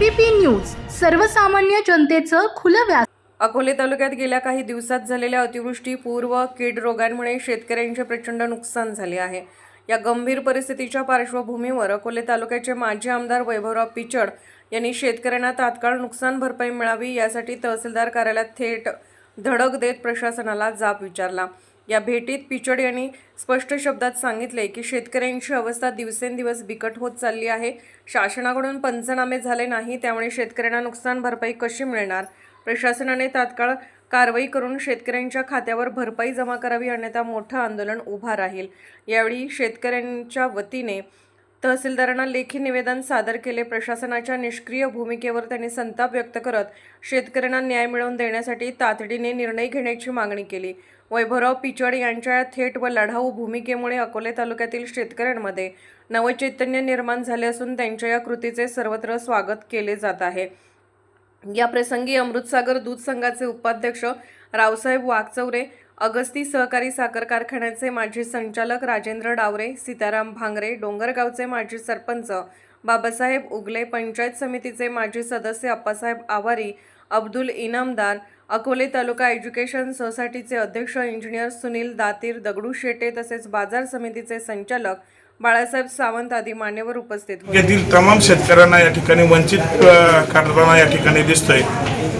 ABP news सर्वसामान्य जनतेचं खुलं व्यास अकोले तालुक्यात गेल्या काही दिवसात झालेल्या अतिवृष्टी पूर्व कीड रोगांमुळे शेतकऱ्यांचे प्रचंड नुकसान झाले आहे. या गंभीर परिस्थितीच्या पार्श्वभूमीवर अकोले तालुक्याचे माजी आमदार वैभवराव पिचड यांनी शेतकऱ्यांना तात्काळ नुकसान भरपाई मिळावी यासाठी तहसीलदार कार्यालयात थेट धडक देत प्रशासनाला जाब विचारला. या भेटीत पिचड यांनी स्पष्ट शब्दात सांगितले की शेतकऱ्यांची अवस्था दिवसेंदिवस बिकट होत चालली आहे. शासनाकडून पंचनामे झाले नाही त्यामुळे शेतकऱ्यांना नुकसान भरपाई कशी मिळणार? प्रशासनाने तात्काळ कारवाई करून शेतकऱ्यांच्या खात्यावर भरपाई जमा करावी अन्यथा मोठं आंदोलन उभा राहील. यावेळी शेतकऱ्यांच्या वतीने तहसीलदारांना लेखी निवेदन सादर केले. प्रशासनाच्या निष्क्रिय भूमिकेवर त्यांनी संताप व्यक्त करत शेतकऱ्यांना न्याय मिळवून देण्यासाठी तातडीने निर्णय घेण्याची मागणी केली. वैभवराव पिचड यांच्या या थेट व लढाऊ भूमिकेमुळे अकोले तालुक्यातील शेतकऱ्यांमध्ये नवचैतन्य निर्माण झाले असून त्यांच्या या कृतीचे सर्वत्र स्वागत केले जात आहे. या प्रसंगी अमृतसागर दूध संघाचे उपाध्यक्ष रावसाहेब वाघचौरे अगस्ती सहकारी साखर कारखान्याचे माजी संचालक राजेंद्र डावरे सीताराम भांगरे डोंगरगावचे माजी सरपंच बाबासाहेब उगले पंचायत समितीचे माजी सदस्य अप्पासाहेब आवारी अब्दुल इनामदार अकोले तालुका एज्युकेशन सोसायटीचे अध्यक्ष इंजिनियर सुनील दातीर दगडू शेटे तसेच बाजार समितीचे संचालक बाळासाहेब सावंत आदी मान्यवर उपस्थित होते. तमाम शेतकऱ्यांना या ठिकाणी वंचित करताना या ठिकाणी दिसतंय.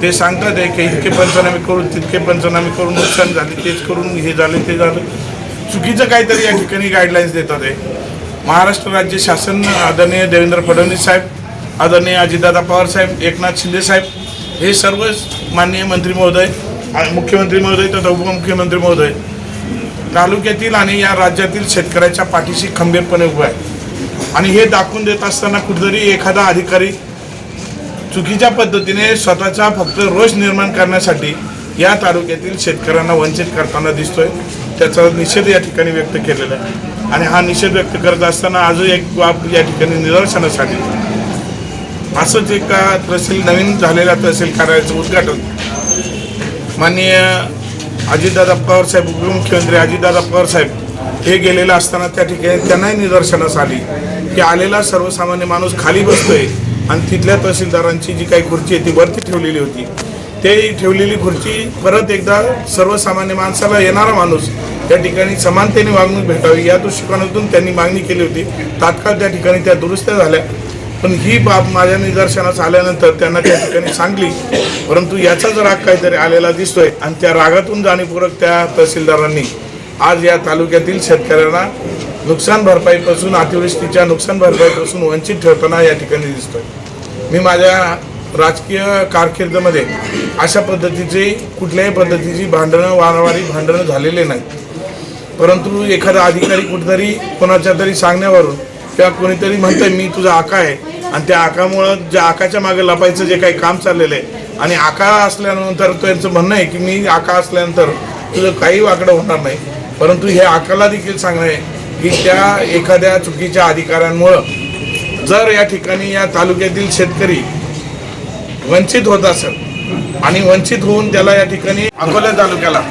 ते सांगतात आहे की इतके पंचनामे करून तितके पंचनामे करून नुकसान झाले तेच करून हे झाले ते झालं. चुकीचं काहीतरी या ठिकाणी गाईडलाईन्स देतात आहे. महाराष्ट्र राज्य शासन आदरणीय देवेंद्र फडणवीस साहेब आदरणीय अजितदादा पवार साहेब एकनाथ शिंदे साहेब हे सर्व माननीय मंत्री महोदय मुख्यमंत्री महोदय तथा उपमुख्यमंत्री महोदय तालुक्यातील आणि या राज्यातील शेतकऱ्याच्या पाठीशी खंबीरपणे उभा आहे. आणि हे दाखवून देत असताना कुठेतरी एखादा अधिकारी चुकीच्या पद्धतीने स्वतःचा फक्त रोष निर्माण करण्यासाठी या तालुक्यातील शेतकऱ्यांना वंचित करताना दिसतोय. त्याचा निषेध या ठिकाणी व्यक्त केलेला आहे. आणि हा निषेध व्यक्त करत असताना आजही एक बाब या ठिकाणी निदर्शनासाठी असंच एका तहसील नवीन झालेल्या तहसील कार्यालयाचं उद्घाटन. माननीय अजितदादा पवार साहेब उपमुख्यमंत्री अजितदादा पवार साहेब हे गेलेलं असताना त्या ठिकाणी त्यांनाही निदर्शनास आली की आलेला सर्वसामान्य माणूस खाली बसतोय आणि तिथल्या तहसीलदारांची जी काही खुर्ची आहे ती वरती ठेवलेली होती. ते ठेवलेली खुर्ची परत एकदा सर्वसामान्य माणसाला येणारा माणूस त्या ठिकाणी समानतेने वागणूक भेटावी या दृष्टिकोनातून त्यांनी मागणी केली होती. तात्काळ त्या ठिकाणी त्या दुरुस्त्या झाल्या. पण ही बाब माझ्या निदर्शनास आल्यानंतर त्यांना त्या ठिकाणी सांगली. परंतु याचाच राग काहीतरी आलेला दिसतोय आणि त्या रागातून जाणीवपूर्वक त्या तहसीलदारांनी आज या तालुक्यातील शेतकऱ्यांना नुकसान भरपाईपासून अतिवृष्टीच्या नुकसान भरपाईपासून वंचित ठेवताना या ठिकाणी दिसतोय. मी माझ्या राजकीय कारकिर्दीमध्ये अशा पद्धतीची कुठल्याही पद्धतीची भांडणं वारंवारी भांडणं झालेले नाही. परंतु एखादा अधिकारी कुठेतरी कोणाच्या तरी सांगण्यावरून किंवा कोणीतरी म्हणतंय मी तुझा आका आहे. आणि त्या आकामुळं ज्या आकाच्या मागे लपायचं जे काही काम चाललेलं आहे. आणि आका असल्यानंतर त्यांचं म्हणणं आहे की मी आका असल्यानंतर तुझं काही वाकडं होणार नाही. परंतु हे आकाला देखील सांगणं आहे की त्या एखाद्या चुकीच्या अधिकाऱ्यांमुळं जर या ठिकाणी या तालुक्यातील शेतकरी वंचित होत असेल आणि वंचित होऊन त्याला या ठिकाणी अकोला तालुक्याला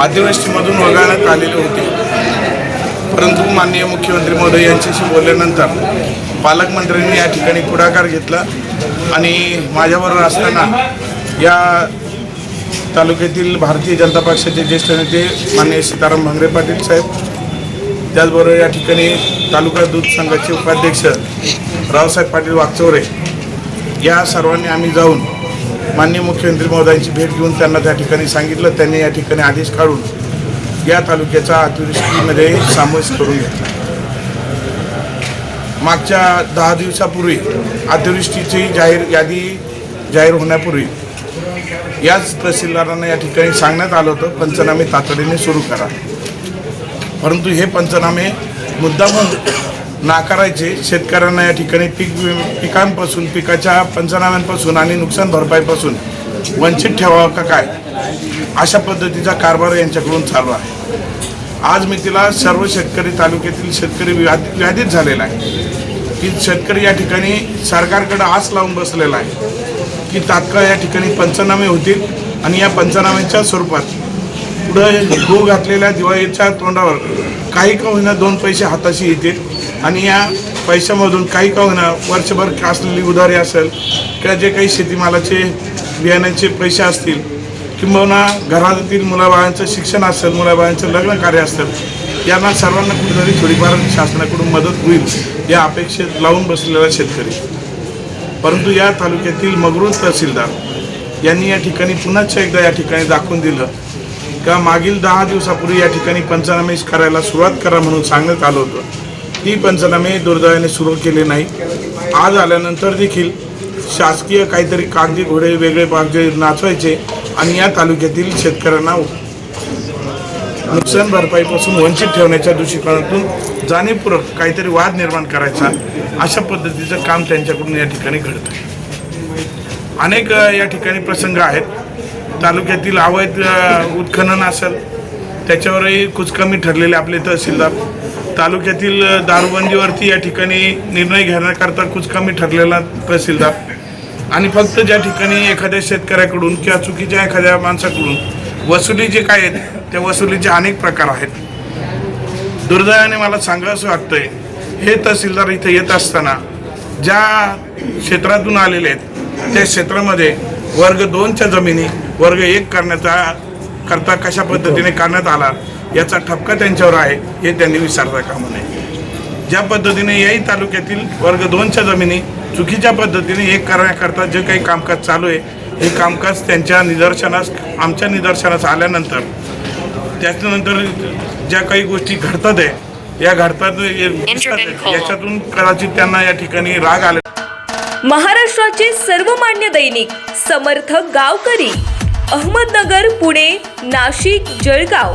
अतिवृष्टीमधून वगळण्यात आलेले होते परंतु माननीय मुख्यमंत्री महोदय यांच्याशी बोलल्यानंतर पालकमंत्र्यांनी या ठिकाणी पुढाकार घेतला आणि माझ्याबरोबर असताना या तालुक्यातील भारतीय जनता पक्षाचे ज्येष्ठ नेते माननीय सीताराम भांगरे पाटील साहेब त्याचबरोबर या ठिकाणी तालुका दूध संघाचे उपाध्यक्ष रावसाहेब पाटील वागचौरे या सर्वांनी आम्ही जाऊन माननीय मुख्यमंत्री महोदयांची भेट घेऊन त्यांना त्या ठिकाणी सांगितलं. त्यांनी या ठिकाणी आदेश काढून या तालुक्याचा अतिवृष्टीमध्ये समावेश करून घेतला. मागच्या दहा दिवसापूर्वी अतिवृष्टीची जाहीर यादी जाहीर होण्यापूर्वी याच तहसीलदारांना या ठिकाणी सांगण्यात आलं होतं पंचनामे तातडीने सुरू करा. परंतु हे पंचनामे मुद्दामून नाकारायचे. शेतकऱ्यांना या ठिकाणी पीक पिकांपासून पिकाच्या पंचनाम्यांपासून आणि नुकसान भरपाईपासून वंचित ठेवावं का काय? अशा पद्धतीचा कारभार यांच्याकडून चालू आहे. आज मी तिला सर्व शेतकरी तालुक्यातील शेतकरी व्याध व्याधीत झालेला आहे. की शेतकरी या ठिकाणी सरकारकडे आस लावून बसलेला आहे. की तात्काळ या ठिकाणी पंचनामे होतील आणि या पंचनाम्याच्या स्वरूपात पुढं गहू घातलेल्या दिवाळीच्या तोंडावर काही का होईना दोन पैसे हाताशी येतील आणि या पैशामधून काही का होईना वर्षभर असलेली उधारी असेल किंवा जे काही शेतीमालाचे बियाण्याचे पैसे असतील किंबहुना घरातील मुलाबाळांचं शिक्षण असेल मुलाबाळांचं लग्न कार्य असेल यांना सर्वांना कुठेतरी थोडीफार शासनाकडून मदत होईल या अपेक्षेत लावून बसलेला शेतकरी. परंतु या तालुक्यातील मगरूर तहसीलदार यांनी या ठिकाणी पुन्हाच एकदा या ठिकाणी दाखवून दिलं का मागील दहा दिवसापूर्वी या ठिकाणी पंचनामे करायला सुरुवात करा म्हणून सांगण्यात आलं होतं. ती पंचनामे दुर्दैवाने सुरू केले नाही. आज आल्यानंतर देखील शासकीय काहीतरी कागदी घोडे वेगळे पागजे नाचवायचे आणि या तालुक्यातील शेतकऱ्यांना नुकसान भरपाईपासून वंचित ठेवण्याच्या दृष्टिकोनातून जाणीवपूर्वक काहीतरी वाद निर्माण करायचा अशा पद्धतीचं काम त्यांच्याकडून या ठिकाणी घडतं अनेक या ठिकाणी प्रसंग आहेत. तालुक्यातील अवैध उत्खनन असेल त्याच्यावरही कुचकमी ठरलेले आपले तहसीलदार. तालुक्यातील दारूबंदीवरती या ठिकाणी निर्णय घेण्याकरता कुचकमी ठरलेला तहसीलदार. आणि फक्त ज्या ठिकाणी एखाद्या शेतकऱ्याकडून किंवा चुकीच्या एखाद्या माणसाकडून वसुली जे काय आहेत त्या वसुलीचे अनेक प्रकार आहेत. दुर्दैवाने मला सांगावंसं वाटतंय हे तहसीलदार इथे येत असताना ज्या क्षेत्रातून आलेले आहेत त्या क्षेत्रामध्ये वर्ग दोनच्या जमिनी वर्ग एक करण्याचा करता कशा पद्धतीने करण्यात आला याचा ठपका त्यांच्यावर आहे हे त्यांनी विसरता कामा नये. ज्या पद्धतीने याही तालुक्यातील वर्ग दोनच्या जमिनी चुकीच्या पद्धतीने एक करण्याकरता जे काही कामकाज चालू आहे हे कामकाज त्यांच्या निदर्शनास आमच्या निदर्शनास आल्यानंतर त्याच्यानंतर ज्या काही गोष्टी घडतात आहे या घडतात याच्यातून कदाचित त्यांना या ठिकाणी राग आले. महाराष्ट्राचे सर्वमान्य दैनिक समर्थ गावकरी अहमदनगर पुणे नाशिक जळगाव.